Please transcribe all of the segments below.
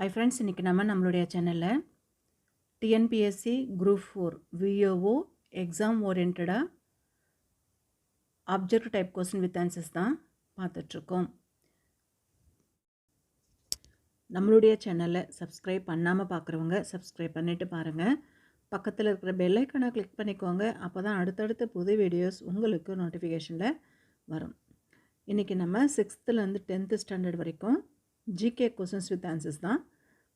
Hi friends இன்றைக்கி நம்ம நம்மளுடைய சேனலில் TNPSC group four VAO exam ஓரியன்டாக object type question with answers தான் பார்த்துட்ருக்கோம். நம்மளுடைய சேனலை சப்ஸ்கிரைப் பண்ணாமல் பார்க்குறவங்க சப்ஸ்கிரைப் பண்ணிவிட்டு பாருங்கள் பக்கத்தில் இருக்கிற பெல்லைக்கனை கிளிக் பண்ணிக்கோங்க. அப்போ தான் அடுத்தடுத்த புது வீடியோஸ் உங்களுக்கு நோட்டிஃபிகேஷனில் வரும். இன்றைக்கி நம்ம சிக்ஸ்த்துலேருந்து டென்த்து ஸ்டாண்டர்ட் வரைக்கும் ஜிகே கொஸ்டின்ஸ் வித் ஆன்சர்ஸ் தான்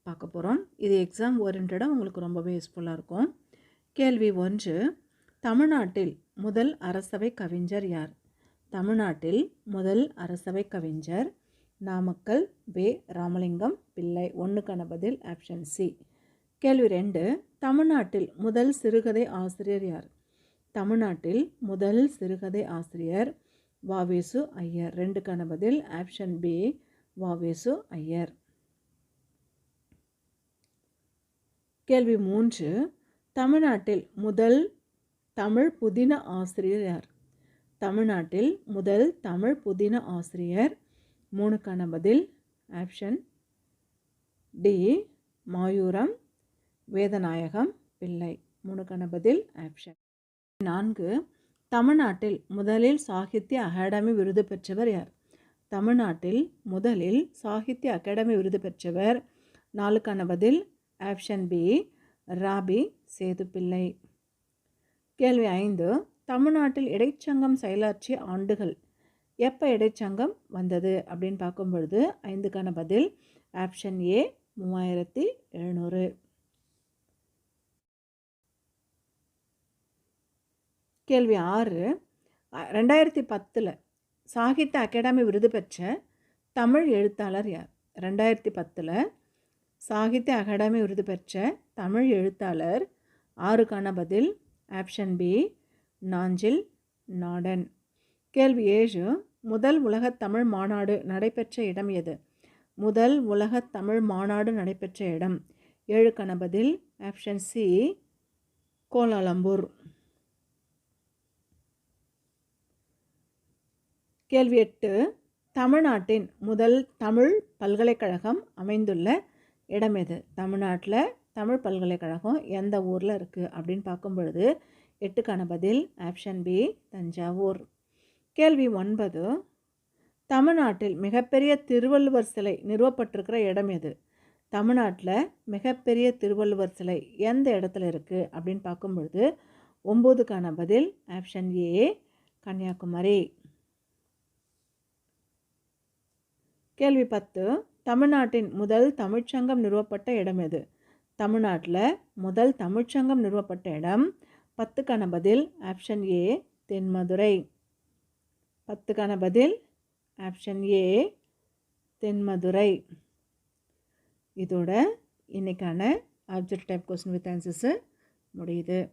பார்க்க போகிறோம் இது எக்ஸாம் ஓரியன்டாக உங்களுக்கு ரொம்பவே யூஸ்ஃபுல்லாக இருக்கும். கேள்வி ஒன்று தமிழ்நாட்டில் முதல் அரசவை கவிஞர் யார்? தமிழ்நாட்டில் முதல் அரசவை கவிஞர் நாமக்கல் வே. ராமலிங்கம் பிள்ளை ஒன்றுக்கான பதில் ஆப்ஷன் சி கேள்வி ரெண்டு தமிழ்நாட்டில் முதல் சிறுகதை ஆசிரியர் யார்? தமிழ்நாட்டில் முதல் சிறுகதை ஆசிரியர் வாவேசு ஐயர். ரெண்டுக்கான பதில் ஆப்ஷன் பி வாவேசு ஐயர். கேள்வி மூன்று. தமிழ்நாட்டில் முதல் தமிழ் புதின ஆசிரியர் யார்? தமிழ்நாட்டில் முதல் தமிழ் புதின ஆசிரியர். மூணுக்கான பதில் ஆப்ஷன் டி. மாயூரம். வேதநாயகம் பிள்ளை. மூணுக்கான பதில் ஆப்ஷன் நான்கு. தமிழ்நாட்டில் முதலில் சாகித்ய அகாடமி விருது பெற்றவர் யார்? தமிழ்நாட்டில் முதலில் சாகித்ய அகாடமி விருது பெற்றவர். நாலுக்கான பதில் ஆப்ஷன் பி ராபி சேதுப்பிள்ளை. கேள்வி ஐந்து தமிழ்நாட்டில் இடைச்சங்கம் செயலாற்றிய ஆண்டுகள் எப்போ இடைச்சங்கம் வந்தது? அப்படின்னு பார்க்கும் பொழுது ஐந்துக்கான பதில் ஆப்ஷன் ஏ மூவாயிரத்தி எழுநூறு. கேள்வி ஆறு ரெண்டாயிரத்தி பத்தில் சாகித்ய அகாடமி விருது பெற்ற தமிழ் எழுத்தாளர் யார்? ரெண்டாயிரத்தி பத்தில் சாகித்ய அகாடமி விருது பெற்ற தமிழ் எழுத்தாளர் ஆறுக்கான பதில் ஆப்ஷன் பி நாஞ்சில் நாடன். கேள்வி ஏழு முதல் உலகத் தமிழ் மாநாடு நடைபெற்ற இடம் எது? முதல் உலகத் தமிழ் மாநாடு நடைபெற்ற இடம். ஏழுக்கான பதில் ஆப்ஷன் சி கோலாலம்பூர். கேள்வி எட்டு. தமிழ்நாட்டின் முதல் தமிழ் பல்கலைக்கழகம் அமைந்துள்ள இடம் எது? தமிழ்நாட்டில் தமிழ் பல்கலைக்கழகம் எந்த ஊரில் இருக்குது அப்படின்னு பார்க்கும் பொழுது எட்டுக்கான பதில் ஆப்ஷன் பி தஞ்சாவூர். கேள்வி ஒன்பது. தமிழ்நாட்டில் மிகப்பெரிய திருவள்ளுவர் சிலை நிறுவப்பட்டிருக்கிற இடம் எது? தமிழ்நாட்டில் மிகப்பெரிய திருவள்ளுவர் சிலை எந்த இடத்துல இருக்குது அப்படின்னு பார்க்கும் பொழுது ஒம்போதுக்கான பதில் ஆப்ஷன் ஏ கன்னியாகுமரி. கேள்வி பத்து. தமிழ்நாட்டின் முதல் தமிழ்ச்சங்கம் நிறுவப்பட்ட இடம் எது? தமிழ்நாட்டில் முதல் தமிழ்ச்சங்கம் நிறுவப்பட்ட இடம் பத்துக்கான பதில் ஆப்ஷன் ஏ தென்மதுரை. பத்துக்கான பதில் ஆப்ஷன் ஏ தென்மதுரை. இதோட இன்றைக்கான object type question with answers முடியுது.